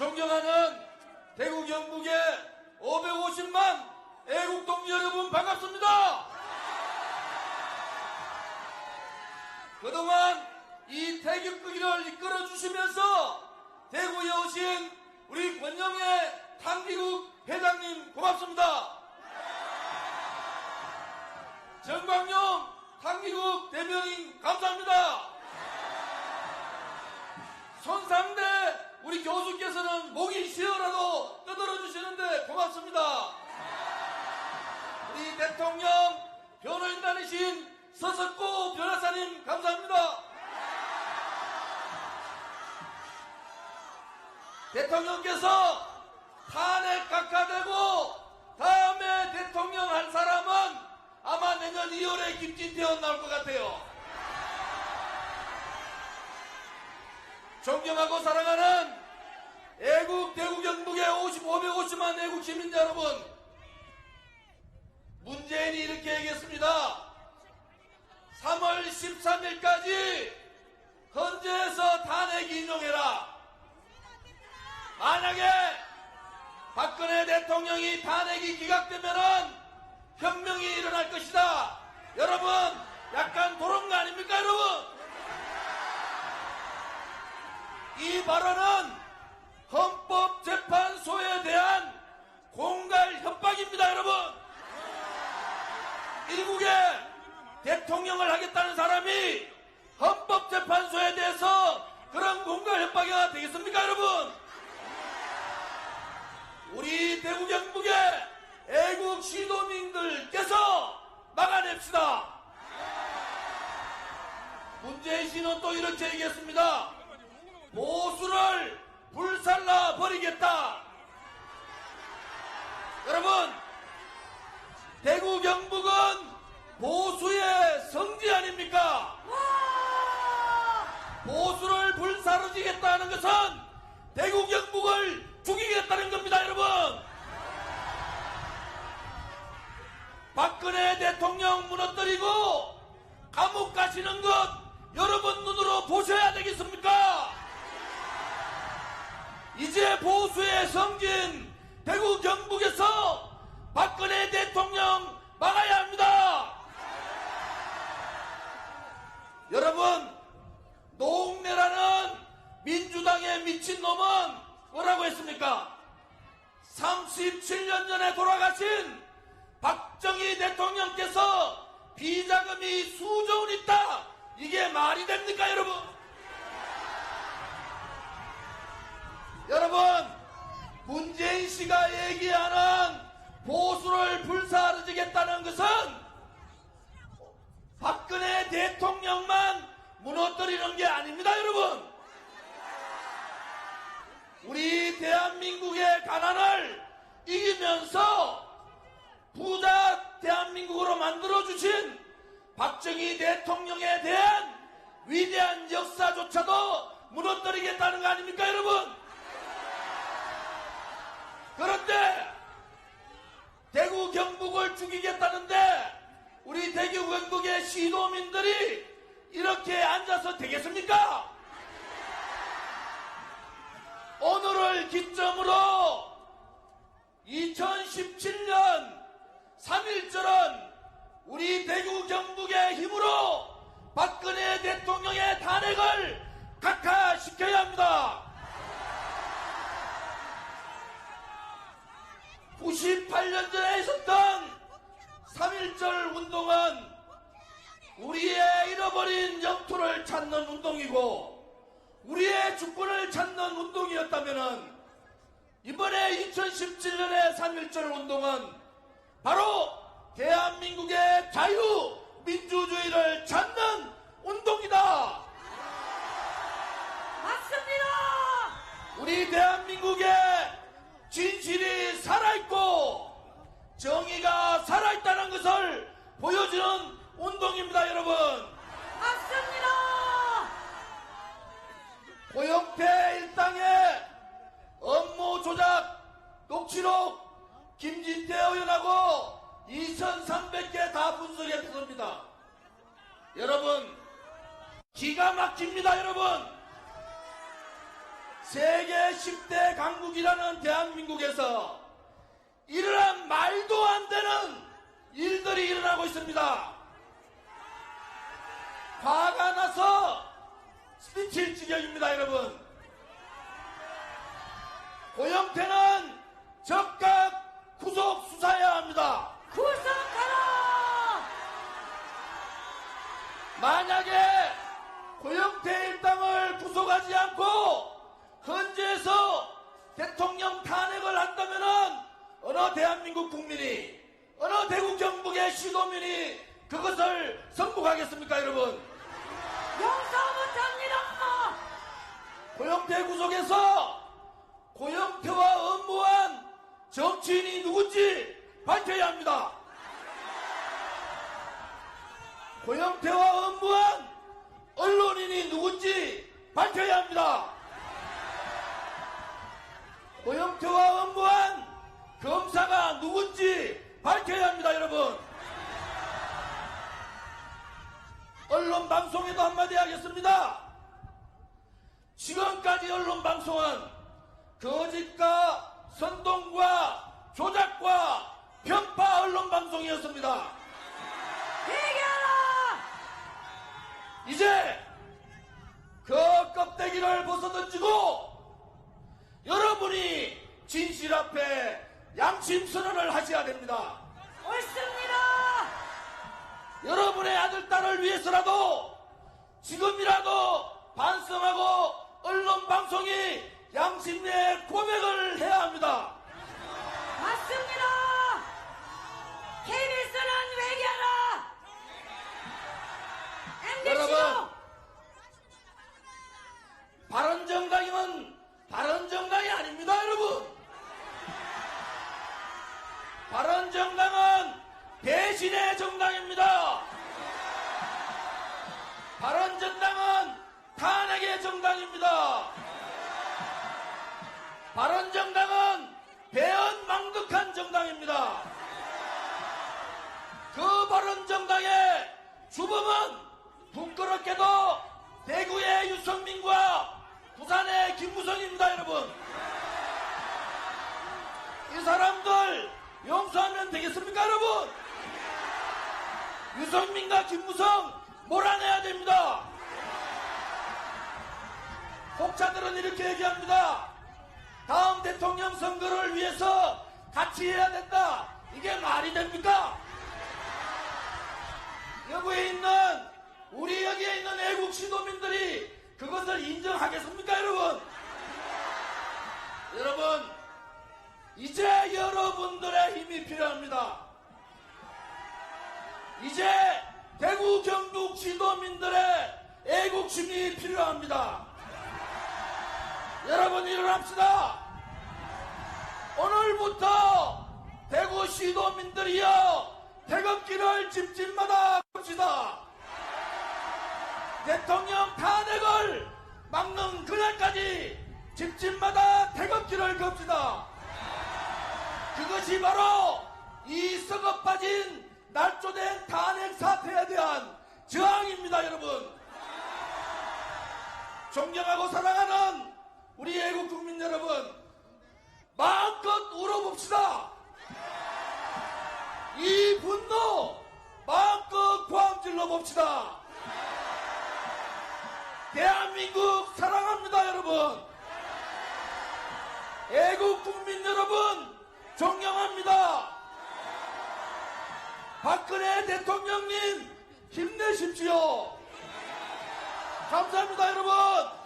존경하는 대구 경북의 550만 애국 동지 여러분 반갑습니다. 그동안 이 태극기를 이끌어 주시면서 대구에 오신 우리 권영애 탕기국 회장님 고맙습니다. 정광용 탕기국 대변인 감사합니다. 손상대 우리 교수께서는 목이 쉬어라도 떠들어 주시는데 고맙습니다. 우리 대통령 변호인단이신 서석구 변호사님 감사합니다. 대통령께서 탄핵 각하되고 다음에 대통령 할 사람은 아마 내년 2월에 김진태원 나올 것 같아요. 존경하고 사랑하는 애국 대구 경북의 50, 550만 애국 시민 여러분 문재인이 이렇게 얘기했습니다. 3월 13일까지 헌재에서 탄핵 인용해라. 만약에 박근혜 대통령이 탄핵이 기각되면은 혁명이 일어날 것이다. 여러분, 약간 도런 거 아닙니까, 대통령을 하겠다는 사람이 헌법재판소에 대해서 그런 공갈 협박이 되겠습니까, 여러분? 우리 대구 경북의 애국 시도민들께서 막아냅시다. 문재인 씨는 또 이렇게 얘기했습니다. 보수를 불살라 버리겠다. 여러분, 대구 경북은 보수의 성지 아닙니까? 보수를 불사르지겠다는 것은 대구 경북을 죽이겠다는 겁니다, 여러분. 박근혜 대통령 무너뜨리고 감옥 가시는 것 여러분 눈으로 보셔야 되겠습니까? 이제 보수의 성진 대구 경북에서 박근혜 대통령 막아야 합니다. 여러분 노웅래라는 민주당의 미친놈은 뭐라고 했습니까? 37년 전에 돌아가신 박정희 대통령께서 비자금이 수조 원 있다. 이게 말이 됩니까, 여러분? 여러분, 문재인 씨가 얘기하는 보수를 불사르지겠다는 것은 박근혜 대통령만 무너뜨리는 게 아닙니다, 여러분. 우리 대한민국의 가난을 이기면서 부자 대한민국으로 만들어주신 박정희 대통령에 대한 위대한 역사조차도 무너뜨리겠다는 거 아닙니까, 여러분? 그런데 대구 경북을 죽이겠다는데 우리 대구 경북의 시도민들이 이렇게 앉아서 되겠습니까? 오늘을 기점으로 2017년 3.1절은 우리 대구 경북의 힘으로 박근혜 대통령의 탄핵을 각하시켜야 합니다. 98년 전에 있었던 3.1절 운동은 우리의 잃어버린 영토를 찾는 운동이고 우리의 주권을 찾는 운동이었다면 이번에 2017년의 3.1절 운동은 바로 대한민국의 자유 민주주의를 찾는 운동이다. 맞습니다. 우리 대한민국의 진실이 살아있고 정의가 살아있다는 것을 보여주는 운동입니다, 여러분. 맞습니다. 고영태 일당의 업무 조작 녹취록 김진태 의원하고 2,300개 다 분석했습니다. 여러분, 기가 막힙니다, 여러분. 세계 10대 강국이라는 대한민국에서 이러한 말도 안 되는 일들이 일어나고 있습니다. 화가 나서 미칠 지경입니다, 여러분. 고영태는 적각 만약에 고영태 일당을 구속하지 않고 헌재에서 대통령 탄핵을 한다면은 어느 대한민국 국민이 어느 대국 정부의 시도민이 그것을 선복하겠습니까 여러분 용서 못합니다! 고영태 구속에서 고영태와 업무한 정치인이 누군지 밝혀야 합니다 고영태와 업무한 언론인이 누군지 밝혀야 합니다. 고영태와 업무한 검사가 누군지 밝혀야 합니다, 여러분. 언론 방송에도 한마디 하겠습니다. 지금까지 언론 방송은 거짓과 선동과 조작과 편파 언론 방송이었습니다. 이제 그 껍데기를 벗어던지고 여러분이 진실 앞에 양심 선언을 하셔야 됩니다. 옳습니다! 여러분의 아들, 딸을 위해서라도 지금이라도 반성하고 언론 방송이 양심의 고백을 해야 합니다. 맞습니다! KBS는 회개하라! 여러분. 바른정당이면 바른정당이 아닙니다, 여러분. 바른정당은 대신의 정당입니다. 바른정당은 탄핵의 정당입니다. 바른정당은 배은망덕한 정당입니다. 그 바른정당의 주범은 부끄럽게도 대구의 유성민과 부산의 김무성입니다, 여러분. 이 사람들 용서하면 되겠습니까, 여러분? 유성민과 김무성 몰아내야 됩니다. 혹자들은 이렇게 얘기합니다. 다음 대통령 선거를 위해서 같이 해야 된다. 이게 말이 됩니까? 여기에 있는 우리 여기에 있는 애국 시도민들이 그것을 인정하겠습니까, 여러분? 여러분, 이제 여러분들의 힘이 필요합니다. 이제 대구 경북 시도민들의 애국심이 필요합니다. 여러분 일어납시다. 오늘부터 대구 시도민들이여 태극기를 집집마다 봅시다. 대통령 탄핵을 막는 그날까지 집집마다 태극기를 겁시다. 그것이 바로 이 썩어 빠진 날조된 탄핵 사태에 대한 저항입니다, 여러분. 존경하고 사랑하는 우리 애국 국민 여러분, 마음껏 울어봅시다. 이 분노 마음껏 고함질러 봅시다. 대한민국 사랑합니다, 여러분. 애국 국민 여러분, 존경합니다. 박근혜 대통령님, 힘내십시오. 감사합니다, 여러분.